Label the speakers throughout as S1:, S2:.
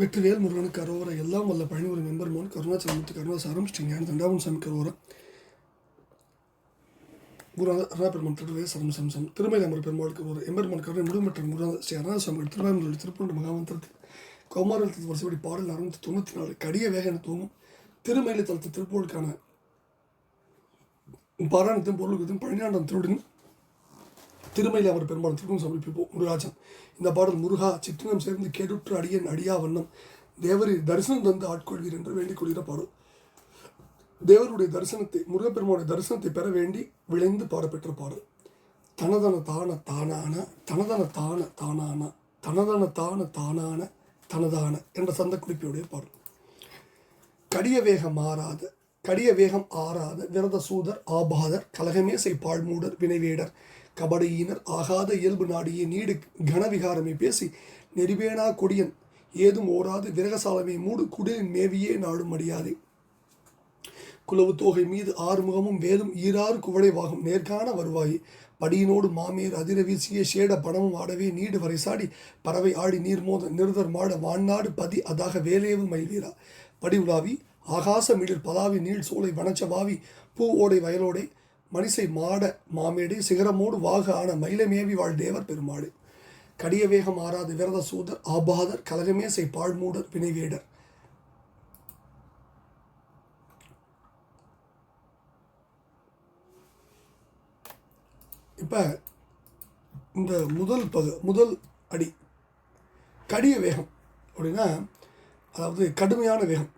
S1: வெற்றிவேல் முருகனுக்கு கரோர எல்லாம் வல்ல பழனிவர மெம்பர்மான் கருணாச்சலமுத்து கருணாசாரம் ஸ்ரீ ஞான தண்டாவன் சாமி கரோர குருநாத அருணாபெருமான் திருவே சரம் சம் சம் அமர் பெருமாள் கரோர எம்பெருமான் கருணை முழுமற்ற குருநாத ஸ்ரீ அருணாசாமி திருவாயமருடைய திருப்பூர் மகாமந்திரத்தில் கௌமாரத்தில் வருஷப்படி பாடல் அறுநூத்தி தொண்ணூற்றி நாலு கடிய வேக என தூங்கும் திருமயிலை தளத்து திருப்பூருக்கான பாராணத்தையும் பொருளுக்கு பழனியாண்டம் திருடன் திருமையில் அவர் பெரும்பாலும் திருமணம் சமர்ப்பிப்போம் முருகாஜன் இந்த பாடல் முருகா சித்திரம் சேர்ந்து கேடுற்று அடியன் அடியா வண்ணம் தேவரின் தரிசனம் தந்து ஆட்கொள்வீர் என்று வேண்டிக் கொள்கிற பாடல் தேவருடைய தரிசனத்தை முருகப்பெருமானுடைய தரிசனத்தை பெற வேண்டி விளைந்து பாடப்பெற்ற பாடல் தனதன தான தானான தனதன தான தானான தனதன தான தானான தனதான என்ற சந்த குறிப்பியுடைய பாடல் கடிய வேகம் ஆறாத கடிய வேகம் ஆறாத விரத சூதர் ஆபாதர் கலகமேசை பாழ்மூடர் வினைவேடர் கபடியினர் ஆகாத இயல்பு நாடியே நீடு கனவிகாரமே பேசி நெறிவேணா கொடியன் ஏதும் ஓராது விரகசாலமே மூடு குடிலின் மேவியே நாடும் அடியாது குலவு தோகை மீது ஆறுமுகமும் வேலும் ஈராறு குவளைவாகும் நேர்காண வருவாயே படியினோடு மாமேர் அதிர வீசிய சேட பணமும் ஆடவே நீடு வரை சாடி பறவை ஆடி நீர் மோத நிறுதர் மாட வான்னாடு பதி அதாக வேலேவு மயிலீரா படி உலாவி ஆகாசமிடில் பலாவி நீள் சோலை வனச்சவாவி பூ ஓடை வயலோடை மணிசை மாட மாமேடு சிகரமோடு வாக ஆன மயிலமேவி வாழ் தேவர் பெருமாடு கடிய வேகம் ஆறாத விரத சூதர் ஆபாதர் கலகமே செய் பாழ்மூடர் வினைவேடர் இப்போ இந்த முதல் பகு முதல் அடி கடிய வேகம் அப்படின்னா அதாவது கடுமையான வேகம்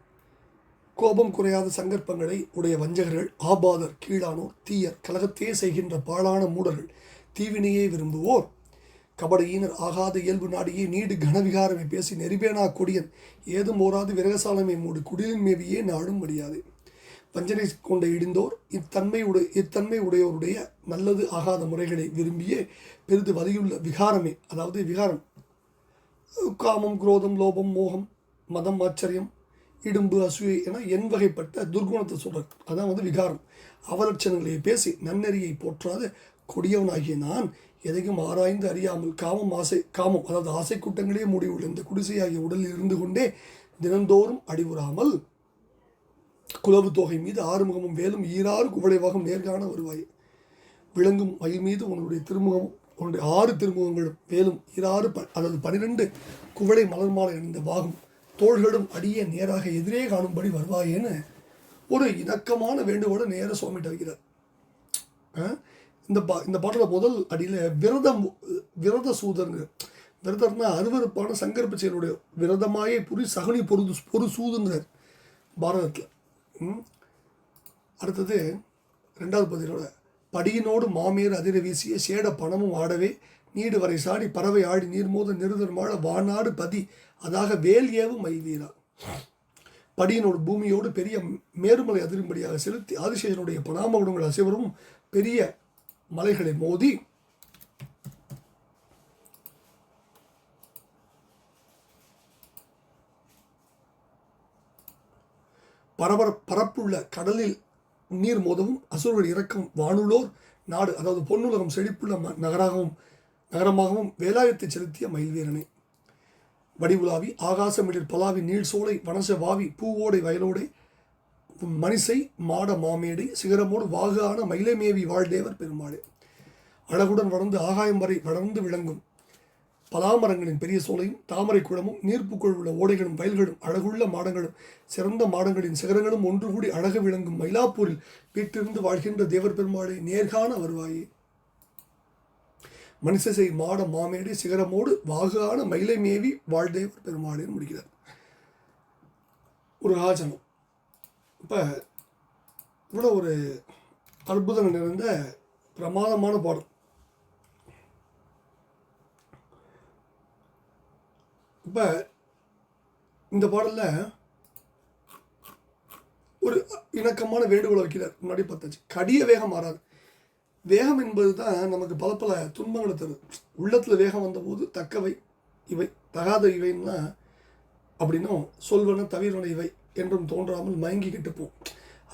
S1: கோபம் குறையாத சங்கற்பங்களை உடைய வஞ்சகர்கள் ஆபாதர் கீழானோர் தீயர் கலகத்தே செய்கின்ற பாழான மூடர்கள் தீவினையே விரும்புவோர் கபடையினர் ஆகாத இயல்பு நாடியே நீடு கனவிகாரமே பேசி நெறிபேனா கொடியன் ஏதும் ஓராது விரகசாலமை மூடு குடியின் மேவியே நாடும் முடியாது வஞ்சனை கொண்ட இடிந்தோர் இத்தன்மை உடைய இத்தன்மை உடையோருடைய நல்லது ஆகாத முறைகளை விரும்பியே பெரிது வலியுள்ள விகாரமே அதாவது விகாரம் காமம் குரோதம் லோபம் மோகம் மதம் ஆச்சரியம் இடும்பு அசூயை என என் வகைப்பட்ட துர்குணத்தை சொல்கிறார் அதான் வந்து விகாரம் அவலட்சணங்களையே பேசி நன்னறியை போற்றாத கொடியவனாகிய நான் எதையும் ஆராய்ந்து அறியாமல் காமம் ஆசை காமம் அதாவது ஆசை கூட்டங்களே முடிவுள்ள இந்த குடிசையாகிய உடலில் இருந்து கொண்டே தினந்தோறும் அடிவுறாமல் குலவு தொகை மீது ஆறுமுகமும் வேலும் ஈராறு குவளைவாகும் நேர்காண வருவாய் விளங்கும் மயில் மீது உன்னுடைய திருமுகம் உன்னுடைய ஆறு திருமுகங்களும் வேலும் ஈராறு ப அதாவது பனிரெண்டு குவளை மலர் மாலை அணிந்த பாகம் தோள்களும் அடியே நேராக எதிரே காணும்படி வருவாயேன்னு ஒரு இணக்கமான வேண்டுகோடு நேராக சுவாமிகிட்ட வைக்கிறார் இந்த பா இந்த பாட்டில் முதல் அடியில் விரதம் விரத சூதருங்க விரதர்னா அருவறுப்பான சங்கற்ப செயலுடைய விரதமாயே புரி சகனி பொருது பொரு சூதுங்கிறார் பாரதத்தில் அடுத்தது ரெண்டாவது பதிலோட படியினோடு மாமியர் அதிர வீசிய சேட பணமும் ஆடவே நீடு வரை சாடி பறவை ஆடி நீர்மோத நிறுதருமாழ வானாடு பதி அதாக வேல் ஏவும் மைவீரா படியினோடு பூமியோடு பெரிய மேருமலை அதிரும்படியாக செலுத்தி ஆதிசேஷனுடைய பணாமகுடங்கள் அசைவரும் பெரிய மலைகளை மோதி பரபர பரப்புள்ள கடலில் நீர் மோதவும் அசுரர்கள் இறக்கும் வானுலோர் நாடு அதாவது பொன்னுலகம் செழிப்புள்ள நகராகவும் நகரமாகவும் வேலாயத்தை செலுத்திய மயில்வீரனை வடிவுலாவி ஆகாசமிடில் பலாவி சோலை வனச வாவி பூவோடை வயலோடை மணிசை மாட மாமேடை சிகரமோடு வாகான மயிலமேவி வாழ்தேவர் பெருமாளே அழகுடன் வளர்ந்து ஆகாயம் வரை வளர்ந்து விளங்கும் பலாமரங்களின் பெரிய சோலையும் தாமரை குளமும் நீர்ப்புக்குள் உள்ள ஓடைகளும் வயல்களும் அழகுள்ள மாடங்களும் சிறந்த மாடங்களின் சிகரங்களும் ஒன்று கூடி அழகு விளங்கும் மயிலாப்பூரில் வீட்டிலிருந்து வாழ்கின்ற தேவர் பெருமாளை நேர்காண வருவாயே மனுஷசை மாட மாமேடி சிகரமோடு வாகான மயிலை மேவி வாழ்தேவர் பெருமாளேன்னு முடிக்கிறார் ஒரு ராஜனம் இப்போ இவ்வளோ ஒரு அற்புதம் நிறைந்த பிரமாதமான பாடம் இப்போ இந்த பாடலில் ஒரு இணக்கமான வேண்டுகோளை வைக்கிறார் முன்னாடி பார்த்தாச்சு கடிய வேகம் மாறாது வேகம் என்பது தான் நமக்கு பல பல துன்பங்களை தரும் உள்ளத்தில் வேகம் வந்தபோது தக்கவை இவை தகாத இவைன்னா அப்படின்னும் சொல்வன தவிரன இவை என்றும் தோன்றாமல் மயங்கி கெட்டுப்போம்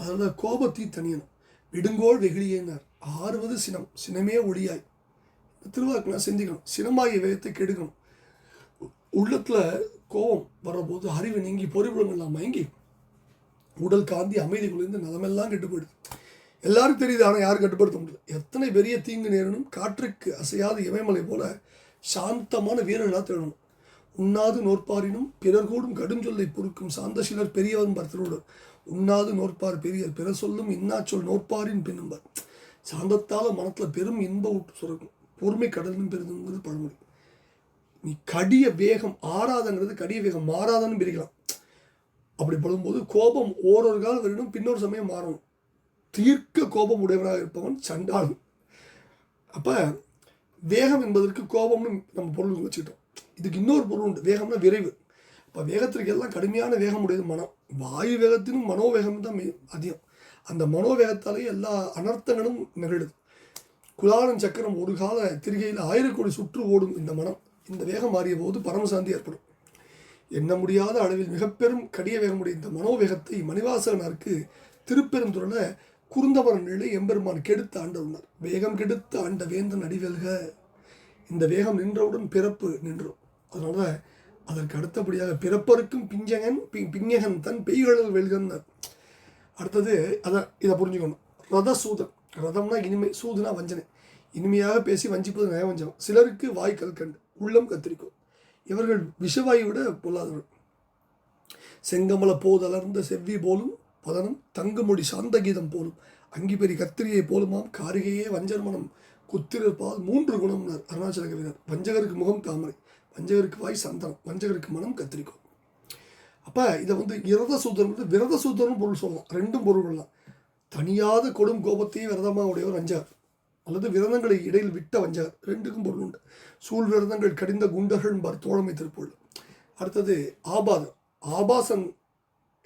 S1: அதனால் கோபத்தை தனியணும் விடுங்கோள் வெகுளியினர் ஆறுவது சினம் சினமே ஒளியாய் திருவாக்குலாம் சிந்திக்கணும் சினமாகிய வேகத்தை கெடுக்கணும் உள்ளத்தில் கோபம் வரபோது அறிவு நீங்கி பொறிபுலங்கள்லாம் மயங்கி உடல் காந்தி அமைதி குலைந்து நலமெல்லாம் கெட்டு போயிடுது எல்லாரும் தெரியுது ஆனால் யாரும் கட்டுப்படுத்த முடியல எத்தனை பெரிய தீங்கு நேரணும் காற்றுக்கு அசையாத இமயமலை போல சாந்தமான வீரர்களாக தேடணும் உண்ணாது நோற்பாரினும் பிறர் கூடும் கடும் சொல்லை பொறுக்கும் சாந்த சிலர் பெரியவன் பர்த்தரோடு உண்ணாது நோற்பார் பெரியர் பிற சொல்லும் இன்னாச்சொல் நோற்பாரின் பின்னும்பார் சாந்தத்தால் மனத்தில் பெரும் இன்ப ஊட்டு சுரக்கும் பொறுமை கடலும் பெருதுங்கிறது பழமொழி நீ கடிய வேகம் ஆறாதங்கிறது கடிய வேகம் மாறாதன்னு பிரிக்கலாம் அப்படி படும்போது கோபம் ஓரொரு காலம் வரணும் பின்னொரு சமயம் மாறணும் தீர்க்க கோபம் உடையவராக இருப்பவன் சண்டாளன் அப்போ வேகம் என்பதற்கு கோபம்னு நம்ம பொருள் வச்சுக்கிட்டோம் இதுக்கு இன்னொரு பொருள் உண்டு வேகம்னா விரைவு இப்போ வேகத்திற்கு எல்லாம் கடுமையான வேகம் உடையது மனம் வாயு வேகத்தினும் மனோவேகம் தான் அதிகம் அந்த மனோவேகத்தாலேயே எல்லா அனர்த்தங்களும் நிகழுது குலாலன் சக்கரம் ஒரு கால திரிகையில் ஆயிரக்கோடி சுற்று ஓடும் இந்த மனம் இந்த வேகம் மாறிய போது பரமசாந்தி ஏற்படும் எண்ண முடியாத அளவில் மிகப்பெரும் கடிய வேகமுடைய இந்த மனோவேகத்தை மணிவாசகனாருக்கு திருப்பெருந்துறனை குறுந்தவர் நிலை எம்பெருமான் கெடுத்து ஆண்டவுள்ளார் வேகம் கெடுத்து ஆண்ட வேந்தன் அடிவெல்க இந்த வேகம் நின்றவுடன் பிறப்பு நின்றும் அதனால அதற்கு அடுத்தபடியாக பிறப்பருக்கும் பிஞ்சகன் பி பிஞ்சகன் தன் பெய்கழல் வெல்கன்னார் அடுத்தது அதை இதை புரிஞ்சுக்கணும் ரத சூதன் ரதம்னா இனிமை சூதுனா வஞ்சனை இனிமையாக பேசி வஞ்சிப்பது நய வஞ்சனம் சிலருக்கு வாய் கல்கண்டு உள்ளம் கத்திரிக்கும் இவர்கள் விஷவாயுவிட பொல்லாதவர்கள் செங்கமல போதலர்ந்த செவ்வி போலும் பதனம் தங்கமொழி சாந்தகீதம் போலும் அங்கிபெரி கத்திரியை போலுமாம் காரிகையே வஞ்சர் மனம் குத்திரப்பால் மூன்று குணம் அருணாச்சல கவிஞர் வஞ்சகருக்கு முகம் தாமரை வஞ்சகருக்கு வாய் சந்தனம் வஞ்சகருக்கு மனம் கத்திரிக்கோ அப்போ இதை வந்து இரத சூத்திரம் வந்து விரத சூத்திரம் பொருள் சொல்லலாம் ரெண்டும் பொருள் கொள்ளலாம் தனியாத கொடும் கோபத்தையும் விரதமாக உடையவர் வஞ்சார் அல்லது விரதங்களை இடையில் விட்ட வஞ்சார் ரெண்டுக்கும் பொருள் உண்டு சூழ் விரதங்கள் கடிந்த குண்டர்கள் பார் தோழமை திருப்பொருள் அடுத்தது ஆபாதம் ஆபாசம்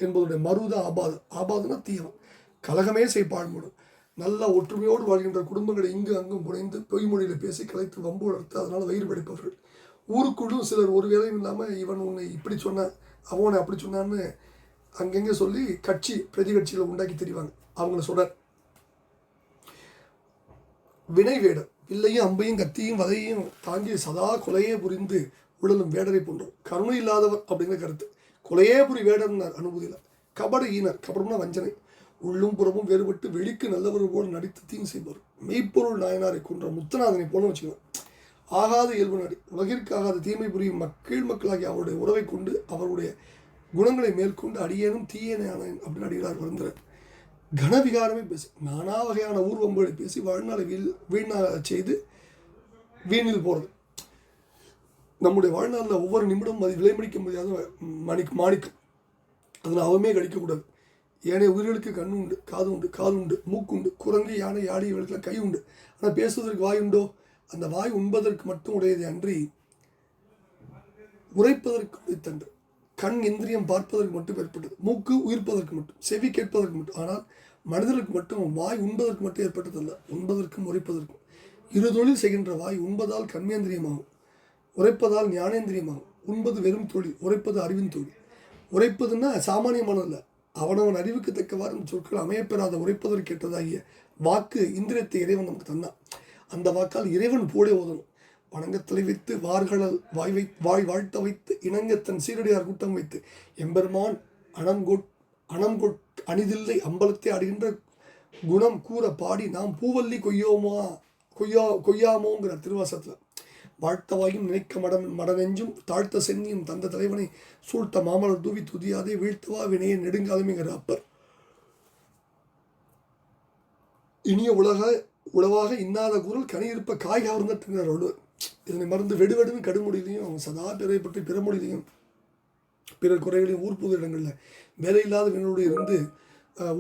S1: என்பதுடைய மருத ஆபாது ஆபாதுன்னா தீவம் கலகமே செய்ப்பாழ்மூடும் நல்ல ஒற்றுமையோடு வாழ்கின்ற குடும்பங்களை இங்கு அங்கும் குறைந்து பொய்மொழியில் பேசி கலைத்து வம்பு வளர்த்து அதனால் வயிறு படிப்பவர்கள் ஊருக்குள்ளும் சிலர் ஒரு வேலையும் இல்லாமல் இவன் உன்னை இப்படி சொன்னான் அவனை அப்படி சொன்னான்னு அங்கங்கே சொல்லி கட்சி பிரதி கட்சியில் உண்டாக்கி தெரிவாங்க அவங்கள சொல்ற வினை வேடம் வில்லையும் அம்பையும் கத்தியும் வதையும் தாங்கி சதா கொலையே புரிந்து உடலும் வேடரை போன்றோம் கருணை இல்லாதவர் அப்படிங்கிற கருத்து கொலையே புரி வேடம்னார் அனுபூதியில் ஈனர் கபடம்னா வஞ்சனை உள்ளும் புறமும் வேறுபட்டு வெளிக்கு நல்லவர் போல் நடித்து தீங்கு செய்வார் மெய்ப்பொருள் நாயனாரை கொன்ற முத்தநாதனை போல வச்சுக்கலாம் ஆகாத இயல்பு நாடி உலகிற்காகாத தீமை புரியும் மக்கள் மக்களாகிய அவருடைய உறவை கொண்டு அவருடைய குணங்களை மேற்கொண்டு அடியேனும் தீயனானேன் அப்படின்னு அடிகிறார் வருந்திரர் கனவிகாரமே பேசி நானா வகையான ஊர்வம்புகளை பேசி வாழ்நாளை வீண் வீணாக செய்து வீணில் போகிறது நம்முடைய வாழ்நாளில் ஒவ்வொரு நிமிடம் அது விலைமணிக்க முடியாத மணி மாணிக்கம் அதில் அவமே கழிக்கக்கூடாது ஏனைய உயிர்களுக்கு கண் உண்டு காது உண்டு கால் உண்டு மூக்கு உண்டு குரங்கு யானை யாடி இவர்களுக்கு கை உண்டு ஆனால் பேசுவதற்கு வாய் உண்டோ அந்த வாய் உண்பதற்கு மட்டும் உடையது அன்றி உரைப்பதற்கு உடைத்தன்று கண் இந்திரியம் பார்ப்பதற்கு மட்டும் ஏற்பட்டது மூக்கு உயிர்ப்பதற்கு மட்டும் செவி கேட்பதற்கு மட்டும் ஆனால் மனிதருக்கு மட்டும் வாய் உண்பதற்கு மட்டும் ஏற்பட்டதல்ல உண்பதற்கும் உரைப்பதற்கும் இரு தொழில் செய்கின்ற வாய் உண்பதால் கண்மேந்திரியமாகும் உரைப்பதால் ஞானேந்திரியமாகும் உண்பது வெறும் தோழி உரைப்பது அறிவின் தோழி உரைப்பதுன்னா சாமானியமானதில்ல அவனவன் அறிவுக்கு தக்கவாறு சொற்கள் அமையப்பெறாத உரைப்பதற்கு கேட்டதாகிய வாக்கு இந்திரியத்தை இறைவன் நமக்கு தந்தான் அந்த வாக்கால் இறைவன் போலே ஓதணும் வணங்கத்தலை வைத்து வார்களால் வாய் வை வாய் வாழ்த்த வைத்து இணங்கத்தன் சீரடியார் கூட்டம் வைத்து எம்பெருமான் அணங்கொட் அணங்கொட் அணிதில்லை அம்பலத்தை அடைகின்ற குணம் கூற பாடி நாம் பூவல்லி கொய்யோமா கொய்யா கொய்யாமோங்கிற திருவாசத்தில் வாழ்த்தவாயும் நினைக்க மட மடநெஞ்சும் தாழ்த்த சென்னியும் தந்த தலைவனை சூழ்த்த மாமலர் தூவி துதியாதே வீழ்த்தவா வினையை நெடுங்காலமேங்கிற அப்பர் இனிய உலக உளவாக இன்னாத குரல் கனியிருப்ப காய் அவர்ந்தட்டுங்கிறார் வள்ளுவர் இதனை மறந்து வெடுவெடுவும் கடுமொழியிலையும் அவங்க சதா பிறரை பற்றி பிற மொழியிலையும் பிறர் குறைகளையும் ஊர் பொது இடங்களில் வேலை இல்லாத வினோடு இருந்து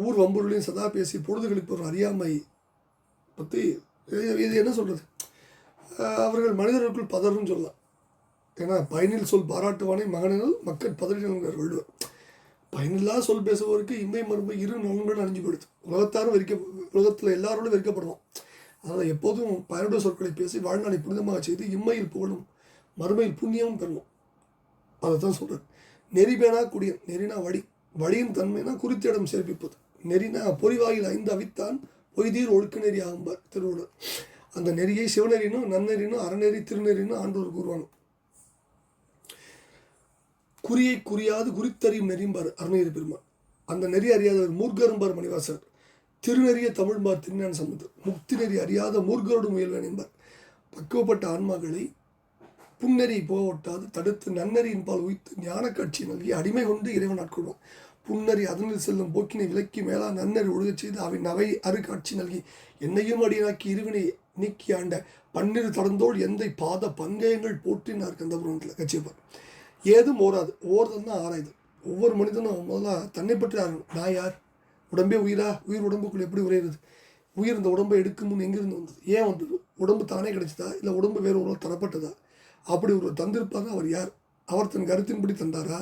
S1: ஊர் வம்பொருளையும் சதா பேசி பொழுது கழிப்பவர் அறியாமை பற்றி இது என்ன சொல்கிறது அவர்கள் மனிதர்களுக்குள் பதறும் சொல்லலாம் ஏன்னா பயனில் சொல் பாராட்டுவானே மகனினால் மக்கள் பதறினர் வள்ளுவர் பயனில்லா சொல் பேசுபவருக்கு இம்மை மறுமை இரு நலன்கள் அணிஞ்சு போயிடுது உலகத்தாரும் வெறிக்க உலகத்தில் எல்லாரோடும் வெறிக்கப்படுவோம் அதனால் எப்போதும் பயனுடைய சொற்களை பேசி வாழ்நாளை புனிதமாக செய்து இம்மையில் புகழும் மறுமையில் புண்ணியமும் பெறணும் அதை தான் சொல்கிறேன் நெறிபேனா குடியன் நெறினா வடி வழியின் தன்மைனா குறித்திடம் சேர்ப்பிப்பது நெறினா பொறிவாயில் ஐந்து அவித்தான் பொய்தீர் ஒழுக்க நெறி ஆகும்பார் திருவள்ளுவர் அந்த நெறியை சிவநெறினும் நன்னெறினும் அறநெறி திருநெறினும் ஆண்டோர் கூறுவாங்க குறியை குறியாது குறித்தறியும் நெறியும்பார் அருணகிரி பெருமாள் அந்த நெறி அறியாதவர் மூர்கரும்பார் மணிவாசர் திருநெறிய தமிழ்பார் திருநான் சம்பந்தர் முக்தி நெறி அறியாத மூர்க்கரோடு முயல்வேன் என்பார் பக்குவப்பட்ட ஆன்மாக்களை புன்னெறி போகட்டாது தடுத்து நன்னறியின் பால் உயித்து ஞான காட்சி நல்கி அடிமை கொண்டு இறைவன் ஆட்கொள்வோம் புன்னறி அதனில் செல்லும் போக்கினை விலக்கி மேலா நன்னறி ஒழுகச் செய்து அவை நவை அரு காட்சி நல்கி என்னையும் அடியாக்கி இருவினை நீக்கி ஆண்ட பன்னிரு தடந்தோள் எந்த பாத பங்கயங்கள் போற்றினார் கந்தபுரத்தில் கட்சியப்பார் ஏதும் ஓராது ஓர்தல் தான் ஆராயுது ஒவ்வொரு மனிதனும் முதல்ல தன்னை பற்றி ஆரணும் நான் யார் உடம்பே உயிரா உயிர் உடம்புக்குள்ள எப்படி உரையிறது உயிர் இந்த உடம்பை எடுக்கும்னு எங்கேருந்து வந்தது ஏன் வந்தது உடம்பு தானே கிடைச்சதா இல்லை உடம்பு வேறு ஒரு தரப்பட்டதா அப்படி ஒரு தந்திருப்பாங்க அவர் யார் அவர் தன் கருத்தின்படி தந்தாரா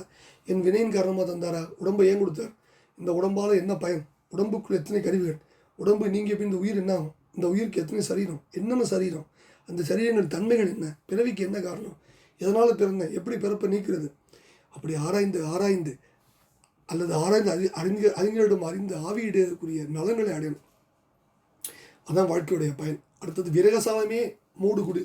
S1: என் வினையின் காரணமாக தந்தாரா உடம்பை ஏன் கொடுத்தார் இந்த உடம்பால் என்ன பயன் உடம்புக்குள்ள எத்தனை கருவிகள் உடம்பு நீங்கள் எப்படி இந்த உயிர் என்ன ஆகும் இந்த உயிருக்கு எத்தனை சரீரம் என்னென்ன சரீரம் அந்த சரீரங்கள் தன்மைகள் என்ன பிறவிக்கு என்ன காரணம் எதனால் பிறந்தேன் எப்படி பிறப்பை நீக்கிறது அப்படி ஆராய்ந்து ஆராய்ந்து அல்லது ஆராய்ந்து அறி அறிஞர் அறிஞரிடம் அறிந்து ஆவியிடக்கூடிய நலங்களை அடையணும் அதான் வாழ்க்கையுடைய பயன் அடுத்தது விரகசாலமே மூடு குடி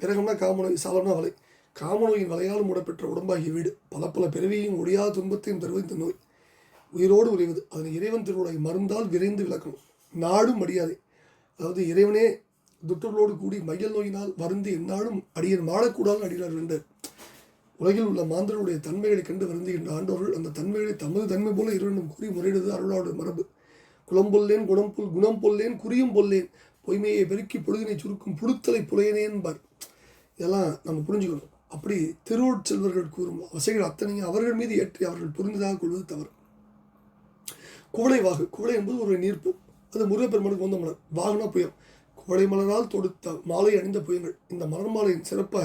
S1: விரகம்னா காமநோய் சாலம்னா வலை காமநோயின் வலையால் மூடப்பெற்ற உடம்பாகிய வீடு பல பல பிறவியையும் ஒடியாத துன்பத்தையும் தருவது இந்த நோய் உயிரோடு உறைவது அதனை இறைவன் திருவுடைய மருந்தால் விரைந்து விளக்கணும் நாடும் மரியாதை அதாவது இறைவனே துட்டர்களோடு கூடி மயில் நோயினால் வருந்தி என்னாலும் அடியர் மாடக்கூடாது அடிகிறார் என்று உலகில் உள்ள மாந்தருடைய தன்மைகளை கண்டு வருந்துகின்ற ஆண்டவர்கள் அந்த தன்மைகளை தமது தன்மை போல இருவனும் கூறி முறையிடுவது அருளாடு மரபு குளம் பொல்லேன் குணம் பொல் குணம் பொல்லேன் குறியும் பொல்லேன் பொய்மையை பெருக்கி பொழுதினை சுருக்கும் புடுத்தலை என்பார் இதெல்லாம் நம்ம புரிஞ்சுக்கணும் அப்படி செல்வர்கள் கூறும் வசைகள் அத்தனையும் அவர்கள் மீது ஏற்றி அவர்கள் புரிந்ததாக கொள்வது தவறு குவளை வாகு குவளை என்பது ஒரு நீர்ப்பு அது முருகப்பெருமானுக்கு வந்த மலர் வாகன புயம் கோடை மலரால் தொடுத்த மாலை அணிந்த புயங்கள் இந்த மலர் மாலையின் சிறப்பை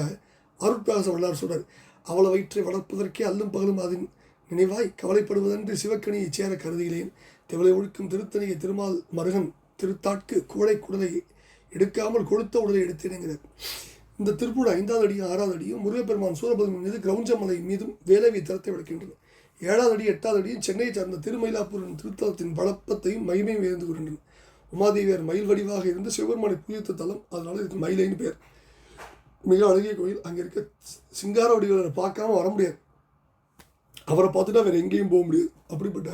S1: அருட்பிராச வல்லார் சொல்றார் அவள வயிற்றை வளர்ப்பதற்கே அல்லும் பகலும் அதன் நினைவாய் கவலைப்படுவதென்று சிவக்கணியை சேர கருதுகிறேன் திவளை ஒழுக்கும் திருத்தணியை திருமால் மருகன் திருத்தாட்கு கோடை குடலை எடுக்காமல் கொடுத்த உடலை எடுத்தேனுங்கிறார் இந்த திருப்பூர் ஐந்தாவது அடியும் ஆறாவது அடியும் முருகப்பெருமான் சூரபதி மீது கிரௌஞ்சமலை மீதும் வேலவி தரத்தை விளக்கின்றன ஏழாவது அடி எட்டாவது அடியும் சென்னையை சார்ந்த திருமயிலாப்பூரின் திருத்தலத்தின் வளப்பத்தையும் மகிமையும் உயர்ந்து கொண்டன உமாதேவியார் மயில் வடிவாக இருந்து சிவபெருமானை பூஜித்த தலம் அதனால் இதுக்கு மயிலைன்னு பேர் மிக அழகிய கோயில் அங்கே இருக்க சிங்கார வடிவில் பார்க்காம வர முடியாது அவரை பார்த்துட்டு வேறு எங்கேயும் போக முடியாது அப்படிப்பட்ட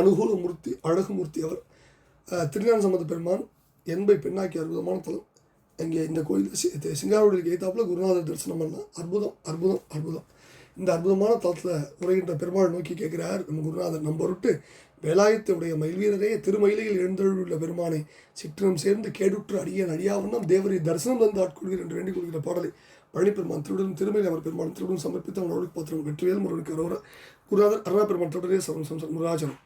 S1: அனுகூல மூர்த்தி அழகு மூர்த்தி அவர் திருஞான சம்பந்த பெருமான் என்பை பெண்ணாக்கி அற்புதமான தலம் இங்கே இந்த கோயில் சிங்காரோடு ஏற்றாப்புல குருநாதர் தரிசனம் பண்ணலாம் அற்புதம் அற்புதம் அற்புதம் இந்த அற்புதமான தளத்தில் உரைகின்ற பெருமாள் நோக்கி கேட்கிறார் நம் குருநாதர் நம்பொருட்டு வேலாயத்தினுடைய மயில்வீரரே திருமயிலையில் எழுந்தழுள்ள பெருமானை சிற்றினம் சேர்ந்து கேடுற்று அடியேன் அடியாவண்ணம் தேவரை தரிசனம் தந்து ஆட்கொள்கிறார் என்று வேண்டிக் கொள்கிற பாடலை பழனிப்பெருமான் திருடன் திருமையில் அவர் பெருமான் திருடன் சமர்ப்பித்த அவன் அருள் பாத்திரம் வெற்றிவேல் முருகனுக்கு வருவார் குருநாதர் அருணா பெருமான் தொடரே சமம் சம்சம் முராஜனம்